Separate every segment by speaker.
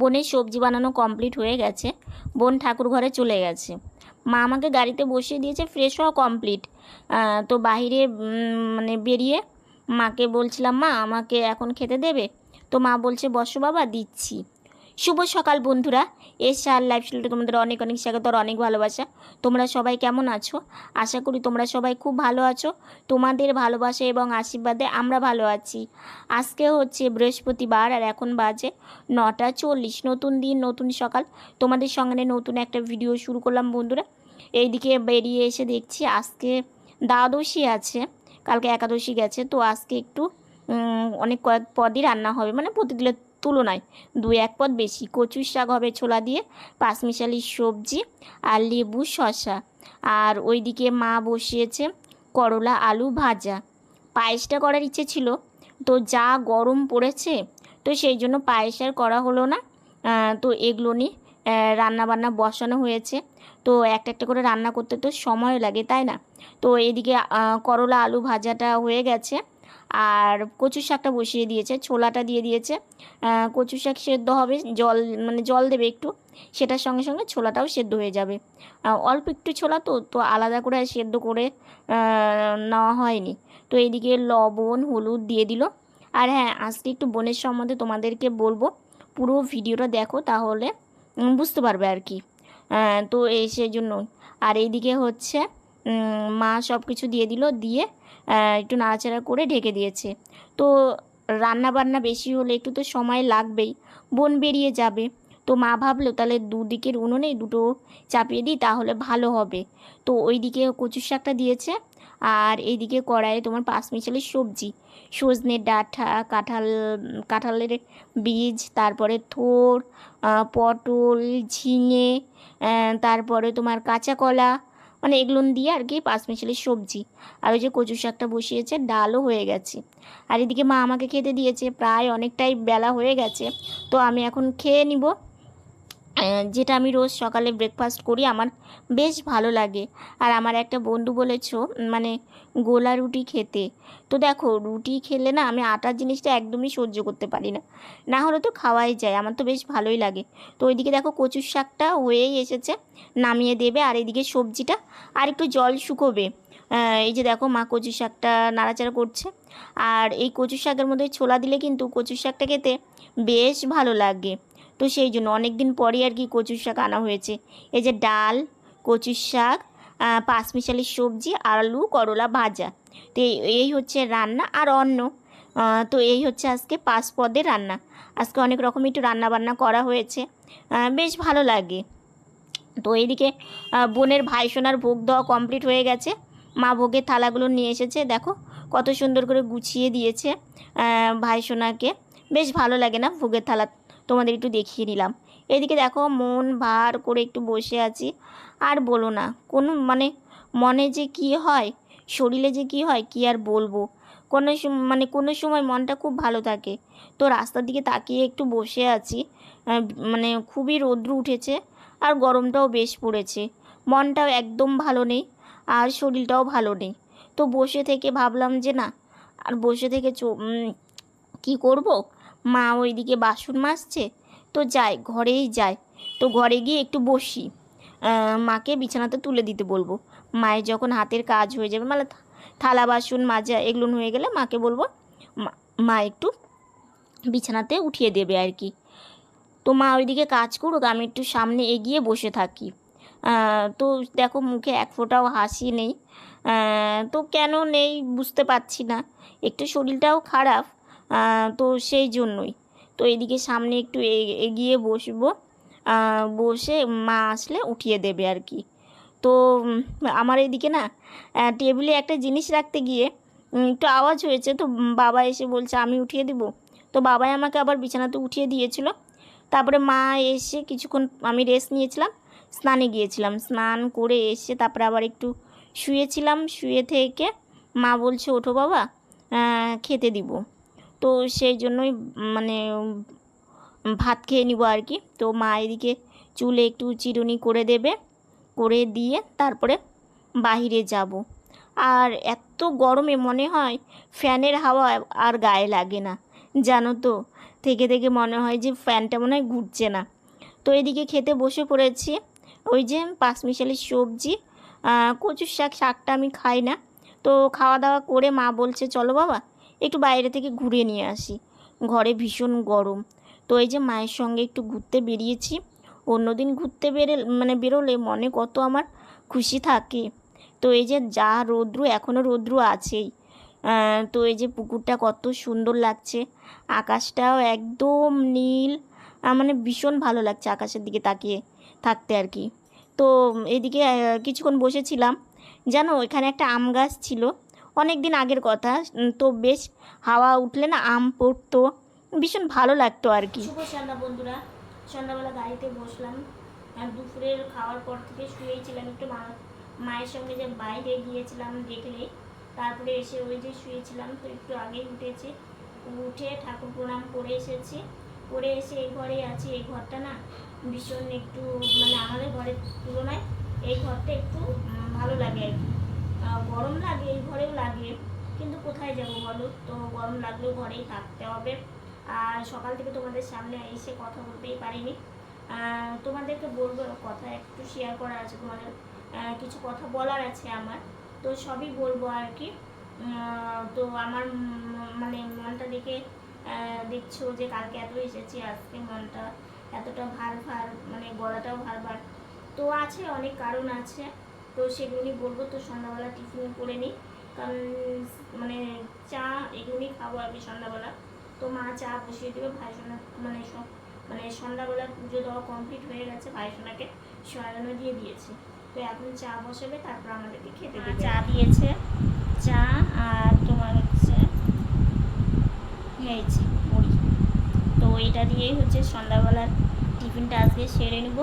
Speaker 1: বোনের সবজি বানানো কমপ্লিট হয়ে গেছে। বোন ঠাকুর ঘরে চলে গেছে। মা আমাকে গাড়িতে বসিয়ে দিয়েছে ফ্রেশ হওয়া কমপ্লিট তো বাহিরে মানে বেরিয়ে মাকে বলছিলাম, মা, আমাকে এখন খেতে দেবে? তো মা বলছে, বসো বাবা, দিচ্ছি। শুভ সকাল বন্ধুরা। এসে আর লাইফ স্টাইলটা তোমাদের অনেক অনেক স্বাগত আর অনেক ভালোবাসা। তোমরা সবাই কেমন আছো? আশা করি তোমরা সবাই খুব ভালো আছো। তোমাদের ভালোবাসা এবং আশীর্বাদে আমরা ভালো আছি। আজকে হচ্ছে বৃহস্পতিবার আর এখন বাজে নটা চল্লিশ। নতুন দিন, নতুন সকাল। তোমাদের সঙ্গে নতুন একটা ভিডিও শুরু করলাম বন্ধুরা। এইদিকে বেরিয়ে এসে দেখছি আজকে দ্বাদশী আছে। কালকে একাদশী গেছে। তো আজকে একটু অনেক কয়েক পদই রান্না হবে। মানে প্রতিদিনের তুলনায় দু এক পদ বেশি। কচুর শাক হবে ছোলা দিয়ে পাঁচমিশালি সবজি আর লেবু শসা। আর ওইদিকে মা বসিয়েছে করলা আলু ভাজা। পায়েসটা করার ইচ্ছে ছিল, তো যা গরম পড়েছে, তো সেই জন্য পায়েস আর করা হলো না। তো এগুলো নিয়ে রান্না বান্না বসানো হয়েছে। তো একটা একটা করে রান্না করতে তো সময় লাগে, তাই না? তো এদিকে করলা আলু ভাজাটা হয়ে গেছে। আর কচু শাকটা বসিয়ে দিয়েছে, ছোলাটা দিয়ে দিয়েছে। কচু শাক সেদ্ধ হবে, জল মানে জল দেবে একটু, সেটার সঙ্গে সঙ্গে ছোলাটাও সেদ্ধ হয়ে যাবে। অল্প একটু ছোলা তো তো আলাদা করে সেদ্ধ করে নেওয়া হয়নি। তো এদিকে লবণ, হলুদ দিয়ে দিল। আর হ্যাঁ আজকে একটু বোনের সম্বন্ধে তোমাদেরকে বলব, পুরো ভিডিওটা দেখো তাহলে বুঝতে পারবে আর কি। তো এই সেই জন্য। আর এইদিকে হচ্ছে মা সব কিছু দিয়ে দিল, দিয়ে একটু নাড়াচাড়া করে ঢেকে দিয়েছে। তো রান্না বান্না বেশি হলে একটু তো সময় লাগবেই, বোন বেরিয়ে যাবে। তো মা ভাবলো, তাহলে দুদিকের উনুনে দুটো চাপিয়ে দিই, তাহলে ভালো হবে। তো ওইদিকে কচু শাকটা দিয়েছে, আর এইদিকে কড়াইয়ে তোমার পাঁচ মিশালের সবজি। সজনের ডাঁটা কাঁঠাল, কাঁঠালের বীজ, তারপরে থোর পটল, ঝিঙে তারপরে তোমার কাঁচা কলা মানে এগুলো দিয়ে আর কি পাঁচ মিশালের সবজি। আর ওই যে কচু শাকটা বসিয়েছে, ডালও হয়ে গেছে। আর এদিকে মা আমাকে খেতে দিয়েছে, প্রায় অনেকটাই বেলা হয়ে গেছে। তো আমি এখন খেয়ে নিব। যেটা আমি রোজ সকালে ব্রেকফাস্ট করি, আমার বেশ ভালো লাগে। আর আমার একটা বন্ধু বলেছ মানে গোলা রুটি খেতে। তো দেখো, রুটি খেলে না আমি আটার জিনিসটা একদমই সহ্য করতে পারি না। না হলে তো খাওয়াই যায়, আমার তো বেশ ভালোই লাগে। তো ওইদিকে দেখো কচুর শাকটা হয়েই এসেছে, নামিয়ে দেবে, আর এদিকে সবজিটা, আর একটু জল শুকোবে। এই যে দেখো মা কচু শাকটা নাড়াচাড়া করছে। আর এই কচু শাকের মধ্যে ছোলা দিলে কিন্তু কচু শাকটা খেতে বেশ ভালো লাগে। তো সেই জন্য অনেক দিন পরই আর কি কচুর শাক আনা হয়েছে। এই যে ডাল, কচুর শাক পাঁচমিশালি সবজি, আলু, করলা ভাজা। তো এই- হচ্ছে রান্না আর অন্ন। তো এই হচ্ছে আজকে পাঁচ পদের রান্না। আজকে অনেক রকম একটু রান্না বান্না করা হয়েছে। বেশ ভালো লাগে। তো এইদিকে বোনের ভাই সোনার ভোগ দেওয়া কমপ্লিট হয়ে গেছে। মা ভোগের থালাগুলো নিয়ে এসেছে, দেখো কত সুন্দর করে গুছিয়ে দিয়েছে ভাই সোনাকে। বেশ ভালো লাগে না ভোগের থালা তোমাদের একটু দেখিয়ে নিলাম। এদিকে দেখো মন ভার করে একটু বসে আছি। আর বলো না, কোনো মানে মনে যে কি হয়, শরীরে যে কি হয়, কি আর বলব? কোনো মানে কোনো সময় মনটা খুব ভালো থাকে। তো রাস্তার দিকে তাকিয়ে একটু বসে আছি। মানে খুবই রৌদ্র উঠেছে আর গরমটাও বেশ পড়েছে। মনটাও একদম ভালো নেই আর শরীরটাও ভালো নেই। তো বসে থেকে ভাবলাম যে না, আর বসে থেকে কি করব? মা ওইদিকে বাসন মাজছে, তো যাই, ঘরেই যাই। তো ঘরে গিয়ে একটু বসি। মাকে বিছানাতে তুলে দিতে বলব। মায়ের যখন হাতের কাজ হয়ে যাবে মানে থালা বাসন মাজা এগুলো হয়ে গেলে মাকে বলব, মা- একটু বিছানাতে উঠিয়ে দেবে আর কি। তো মা ওইদিকে কাজ করুক, আমি একটু সামনে এগিয়ে বসে থাকি। তো দেখো মুখে এক ফোঁটাও হাসি নেই। তো কেন নেই বুঝতে পারছি না। একটু শরীরটাও খারাপ। তো সেই জন্যই। তো এদিকে সামনে একটু এগিয়ে বসবো। বসে মা আসলে উঠিয়ে দেবে আর কি। তো আমার এদিকে না টেবিলে একটা জিনিস রাখতে গিয়ে একটু আওয়াজ হয়েছে। তো বাবা এসে বলছে, আমি উঠিয়ে দেবো? তো বাবাই আমাকে আবার বিছানাতে উঠিয়ে দিয়েছিল। তারপরে মা এসে কিছুক্ষণ আমি রেস্ট নিয়েছিলাম, স্নানে গিয়েছিলাম। স্নান করে এসে তারপরে আবার একটু শুয়েছিলাম। শুয়ে থেকে মা বলছে, ওঠো বাবা খেতে দিব। তো সেই জন্যই মানে ভাত খেয়ে নিব আর কি। তো মা এদিকে চুলে একটু চিরুনি করে দেবে, করে দিয়ে তারপরে বাহিরে যাব। আর এত গরমে মনে হয় ফ্যানের হাওয়া আর গায়ে লাগে না, জানো তো? থেকে থেকে মনে হয় যে ফ্যানটা মনে হয় ঘুরছে না। তো এদিকে খেতে বসে পড়েছি, ওই যে পাঁচমিশালি সবজি কচুর শাক, শাকটা আমি খাই না। তো খাওয়া দাওয়া করে মা বলছে, চলো বাবা একটু বাইরে থেকে ঘুরে নিয়ে আসি। ঘরে ভীষণ গরম। তো এই যে মায়ের সঙ্গে একটু ঘুরতে বেরিয়েছি। অন্যদিন ঘুরতে বেরে মানে বেরোলে মনে কত আমার খুশি থাকে। তো এই যে যা রৌদ্র এখনও রৌদ্র আছেই। তো এই যে পুকুরটা কত সুন্দর লাগছে। আকাশটাও একদম নীল। মানে ভীষণ ভালো লাগছে আকাশের দিকে তাকিয়ে থাকতে আর কি। তো এদিকে কিছুক্ষণ বসেছিলাম। জানো এখানে একটা আম গাছ ছিল। অনেক দিন আগের কথা। তো বেশ হাওয়া উঠলে না আম পড়তো। ভীষণ ভালো লাগতো আর কি। সন্ধ্যা বন্ধুরা। সন্ধ্যাবেলা গাড়িতে বসলাম। আর দুপুরের খাওয়ার পর থেকে শুয়েছিলাম একটু মায়ের সঙ্গে যে বাইরে গিয়েছিলাম দেখলে। তারপরে এসে ওই যে শুয়েছিলাম, তো একটু আগেই উঠেছে। উঠে ঠাকুর প্রণাম করে এসেছি। করে এসে এই ঘরে আছি। এই ঘরটা না ভীষণ একটু মানে আমাদের ঘরের তুলনায় এই ঘরটা একটু ভালো লাগে আর কি। গরম লাগে, এই ঘরেও লাগে। কিন্তু কোথায় যাব বলো তো? গরম লাগলেও ঘরেই থাকতে হবে। আর সকাল থেকে তোমাদের সামনে এসে কথা বলতেই পারিনি। তোমাদেরকে বলব, কথা একটু শেয়ার করার আছে। তোমাদের কিছু কথা বলার আছে আমার। তো সবই বলব আর কি। তো আমার মানে মনটা দেখে দেখছ যে কালকে এত এসেছি, আজকে মনটা এতটা ভার ভার মানে গলাটাও ভার ভার। তো আছে, অনেক কারণ আছে। তো সেগুলি বলব তো সন্ধ্যাবেলা টিফিন করে নিই। কারণ মানে চা এগুলি খাব আর কি সন্ধ্যাবেলা। তো মা চা বসিয়ে দেবে ভাইসোনা মানে সব মানে সন্ধ্যাবেলা পুজো দেওয়া কমপ্লিট হয়ে গেছে ভাইসোনাকে সয়ানো দিয়ে দিয়েছে। তো এখন চা বসাবে তারপর আমাদেরকে খেতে দেবে। চা দিয়েছে চা আর তোমার হচ্ছে হয়েছে মুড়ি। তো এটা দিয়েই হচ্ছে সন্ধ্যাবেলার টিফিনটা আজকে সেরে নেব।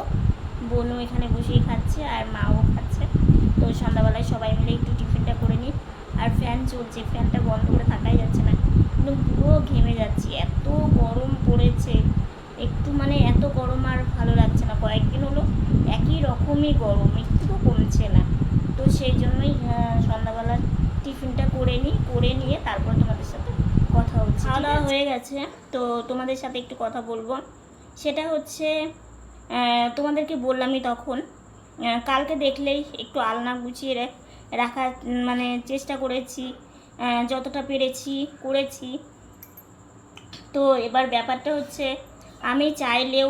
Speaker 1: বোনও এখানে বসেই খাচ্ছে আর মাও তো সন্ধ্যাবেলায় সবাই মিলে একটু টিফিনটা করে নিই। আর ফ্যান চলছে ফ্যানটা বন্ধ করে থাকাই যাচ্ছে না। একদম পুরো ঘেমে যাচ্ছি এত গরম পড়েছে। একটু মানে এত গরম আর ভালো লাগছে না। কয়েকদিন হলো একই রকমই গরম একটুও কমছে না। তো সেই জন্যই আহ, সন্ধ্যাবেলার টিফিনটা করে নিই করে নিয়ে তারপর তোমাদের সাথে কথা হচ্ছে খাওয়া দাওয়া হয়ে গেছে। তো তোমাদের সাথে একটু কথা বলব। সেটা হচ্ছে তোমাদেরকে বললামই তখন কালকে দেখলেই একটু আলনা গুছিয়ে রাখার মানে চেষ্টা করেছি যতটা পেরেছি, করেছি। তো এবার ব্যাপারটা হচ্ছে, আমি চাইলেও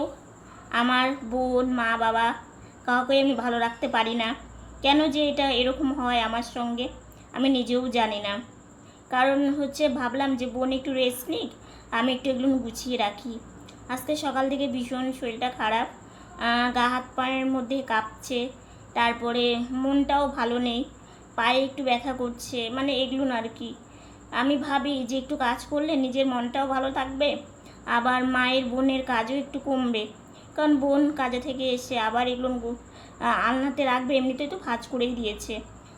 Speaker 1: আমার বোন, মা, বাবা কাউকে আমি ভালো রাখতে পারি না। কেন যে এটা এরকম হয় আমার সঙ্গে, আমি নিজেও জানি না। কারণ হচ্ছে ভাবলাম যে বোন একটু রেস্ট নিক, আমি একটু এগুলো গুছিয়ে রাখি। আজকে সকাল থেকে ভীষণ শরীরটা খারাপ। গা হাত পায়ের মধ্যে কাঁপছে। তারপরে মনটাও ভালো নেই। পায়ে একটু ব্যথা করছে। মানে এগুলো আর কি। আমি ভাবি যে একটু কাজ করলে নিজের মনটাও ভালো থাকবে। আবার মায়ের বোনের কাজও একটু কমবে। কারণ বোন কাজে থেকে এসে আবার এগুলো আলনাতে রাখবে। এমনিতেই তো ভাজ করেই দিয়েছে।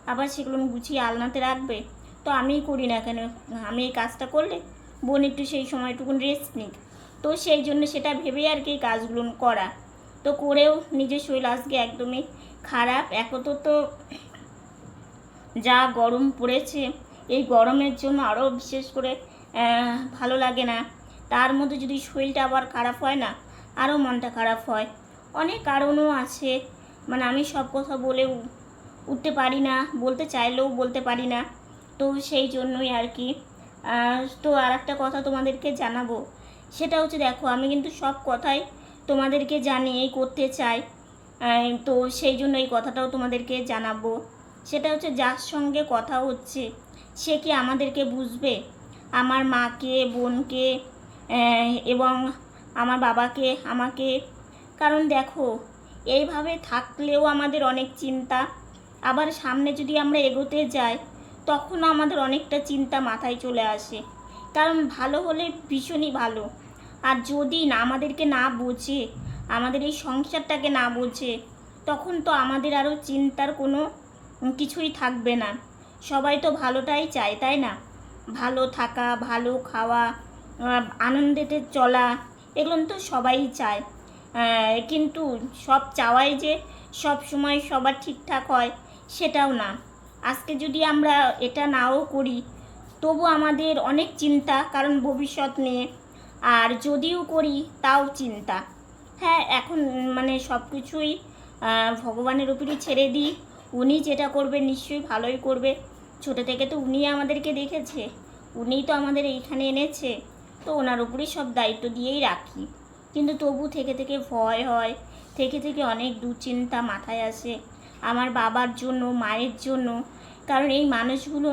Speaker 1: আবার সেগুলো গুছিয়ে আলনাতে রাখবে। তো আমিই করি না কেন? আমি এই কাজটা করলে বোন একটু সেই সময়টুকুন রেস্ট নিক। তো সেই জন্য সেটা ভেবেই আর কি কাজগুলো করা। তো করেও নিজের শরীর আজকে একদমই খারাপ। একত তো যা গরম পড়েছে, এই গরমের জন্য আরও বিশেষ করে ভালো লাগে না। তার মধ্যে যদি শরীরটা আবার খারাপ হয় না, আরও মনটা খারাপ হয়। অনেক কারণও আছে। মানে আমি সব কথা বলে উঠতে পারি না, বলতে চাইলেও বলতে পারি না। তো সেই জন্যই আর কি। তো আর একটা কথা তোমাদেরকে জানাব। সেটা হচ্ছে দেখো, আমি কিন্তু সব কথাই তোমাদেরকে জানিয়েই করতে চাই। তো সেই জন্য এই কথাটাও তোমাদেরকে জানাব। সেটা হচ্ছে, যার সঙ্গে কথা হচ্ছে, সে কি আমাদেরকে বুঝবে? আমার মাকে, বোনকে এবং আমার বাবাকে, আমাকে? কারণ দেখো, এইভাবে থাকলেও আমাদের অনেক চিন্তা। আবার সামনে যদি আমরা এগোতে যাই তখন আমাদের অনেকটা চিন্তা মাথায় চলে আসে। কারণ ভালো হলে ভীষণই ভালো। আর যদি না আমাদেরকে না বোঝে, আমাদের এই সংসারটাকে না বোঝে, তখন তো আমাদের আরও চিন্তার কোনো কিছুই থাকবে না। সবাই তো ভালোটাই চায়, তাই না? ভালো থাকা, ভালো খাওয়া আনন্দেতে চলা, এগুলো তো সবাই চায়। কিন্তু সব চাওয়াই যে সব সময় সবার ঠিকঠাক হয়, সেটাও না। আজকে যদি আমরা এটা নাও করি, তবু আমাদের অনেক চিন্তা, কারণ ভবিষ্যৎ নিয়ে আর যদিও করি, তাও চিন্তা। হ্যাঁ এখন মানে সব কিছুই ভগবানের উপরই ছেড়ে দিই। উনি যেটা করবে নিশ্চয়ই ভালোই করবে। ছোটো থেকে তো উনি আমাদেরকে দেখেছে। উনিই তো আমাদের এইখানে এনেছে। তো ওনার উপরই সব দায়িত্ব দিয়েই রাখি। কিন্তু তবু থেকে থেকে ভয় হয়। থেকে থেকে অনেক দুশ্চিন্তা মাথায় আসে। আমার বাবার জন্য, মায়ের জন্য। কারণ এই মানুষগুলো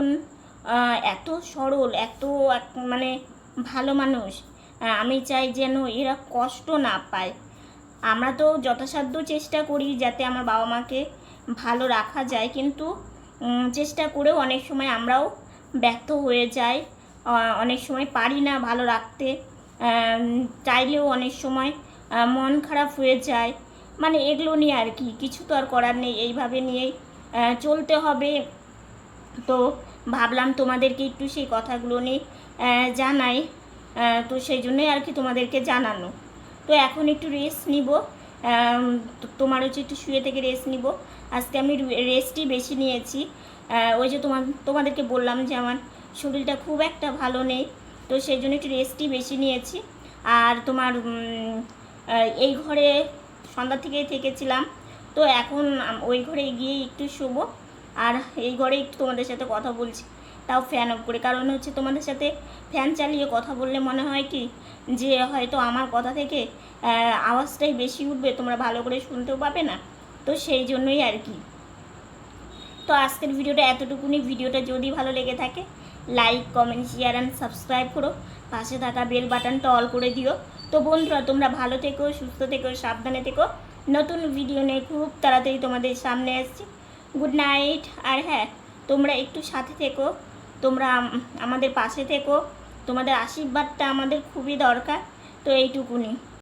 Speaker 1: এত সরল, এত মানে ভালো মানুষ। আমি চাই যেন এরা কষ্ট না পায়। আমরা তো যথাসাধ্য চেষ্টা করি যাতে আমার বাবা মাকে ভালো রাখা যায়, কিন্তু চেষ্টা করেও অনেক সময় আমরাও ব্যর্থ হয়ে যাই। অনেক সময় পারি না ভালো রাখতে। চাইলেও অনেক সময় মন খারাপ হয়ে যায়। মানে এগুলো নিয়ে আর কি, কিছু তো আর করার নেই। এইভাবে নিয়েই চলতে হবে। তো ভাবলাম তোমাদেরকে একটু সেই কথাগুলো নিয়ে জানাই। তো সেই জন্যই আর কি তোমাদেরকে জানানো। তো এখন একটু রেস্ট নিব। তোমার হচ্ছে একটু শুয়ে থেকে রেস্ট নিব। আজকে আমি রেস্টই বেশি নিয়েছি। ওই যে তোমার, তোমাদেরকে বললাম যে আমার শরীরটা খুব একটা ভালো নেই, তো সেই জন্য একটু রেস্টই বেশি নিয়েছি। আর তোমার এই ঘরে সন্ধ্যা থেকেই থেকেছিলাম। তো এখন ওই ঘরে গিয়ে একটু শোবো। আর এই ঘরে একটু তোমাদের সাথে কথা বলছি। তাও ফ্যান অফ করে। কারণ হচ্ছে তোমাদের সাথে ফ্যান চালিয়ে কথা বললে মনে হয় কি? যে হয়তো আমার কথা থেকে আওয়াজটাই বেশি উঠবে, তোমরা ভালো করে শুনতেও পাবে না। তো সেই জন্যই আর কি। তো আজকের ভিডিওটা এতটুকুনি। ভিডিওটা যদি ভালো লেগে থাকে like comment share and subscribe করো। পাশে থাকা বেল বাটনটা অল করে দিও। তো বন্ধুরা, তোমরা ভালো থেকো, সুস্থ থেকো, সাবধানে থেকো। নতুন ভিডিও নিয়ে খুব তাড়াতাড়ি তোমাদের সামনে আসছি। গুড নাইট আর হ্যাঁ তোমরা একটু সাথে থেকো। তোমরা আমাদের পাশে থেকো। তোমাদের আশীর্বাদটা আমাদের খুবই দরকার। তো এইটুকুনি।